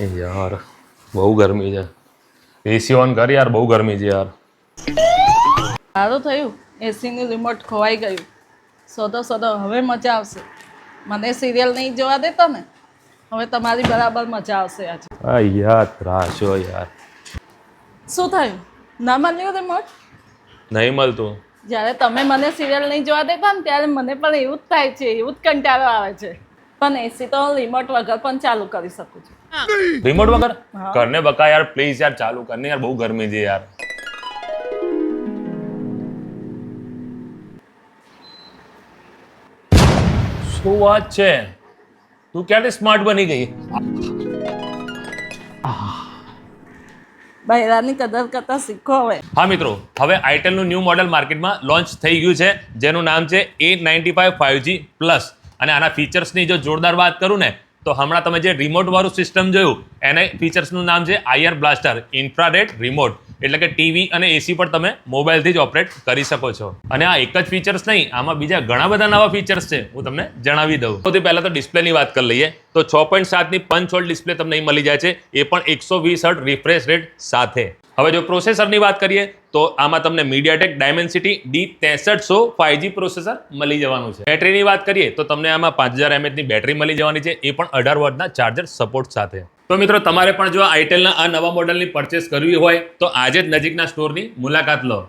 એ યાર બહુ ગરમી છે. એસી ઓન કર યાર બહુ ગરમી છે યાર. સારું થયું. એસીનું રિમોટ ખોવાઈ ગયું. સોદો સોદો હવે મજા આવશે. મને સિરિયલ નહીં જોવા દેતો ને હવે તમારી બરાબર મજા આવશે આજે. આ યાર ત્રાસો યાર. શું થયું? ના મળ્યું રિમોટ નહીં મળતું. જ્યારે તમે મને સિરિયલ નહીં જોવા દેતા ને ત્યારે મને પણ એવું જ થાય છે એવું જ કંટાળો આવે છે. પણ એસી તો રિમોટ વગર પણ ચાલુ કરી શકું છું. રિમોટ વગર. કરને બકા યાર પ્લીઝ યાર ચાલુ કરને યાર બહુ ગરમી છે યાર. શું વાત છે? તું ક્યારે સ્માર્ટ બની ગઈ? બહેરાની કદર કરતા શીખો હવે. હા મિત્રો. હવે આઈટેલનું ન્યૂ મોડેલ માર્કેટમાં લોન્ચ થઈ ગયું છે જેનું નામ છે A ninety five five G plus અને આના ફીચર્સની જો જોરદાર વાત કરું ને, તો હમણાં તમે જે રિમોટવાળું સિસ્ટમ જોયું, એને ફીચર્સનું નામ છે આયર બ્લાસ્ટર ઇન્ફ્રારેડ રિમોટ એટલે કે ટીવી અને એસી પણ તમે મોબાઈલથી જ ઓપરેટ કરી શકો છો. અને આ એક જ ફીચર્સ નહીં, આમાં બીજા ઘણા બધા નવા ફીચર્સ છે, હું તમને જણાવી દઉં. સૌથી પહેલાં તો ડિસ્પ્લેની વાત કરી લઈએ, તો છ પોઈન્ટ સાતની પંચ હોલ ડિસ્પ્લે તમને મળી જાય છે, એ પણ એકસો વીસ હર્ટ રિફ્રેશ રેટ સાથે. હવે જો પ્રોસેસરની વાત કરીએ, તો આમાં તમને મીડિયાટેક ડાયમેન્સિટી ડી ત્રેસઠસો ફાઈવજી પ્રોસેસર મળી જવાનું છે. બેટરીની વાત કરીએ, તો તમને આમાં પાંચ હજાર એમએચની બેટરી મળી જવાની છે, એ પણ અઢાર વોટના ચાર્જર સપોર્ટ સાથે. તો મિત્રો, તમારે પણ જો આઈટેલના આ નવા મોડલની પરચેસ કરવી હોય, તો આજે જ નજીકના સ્ટોરની મુલાકાત લો.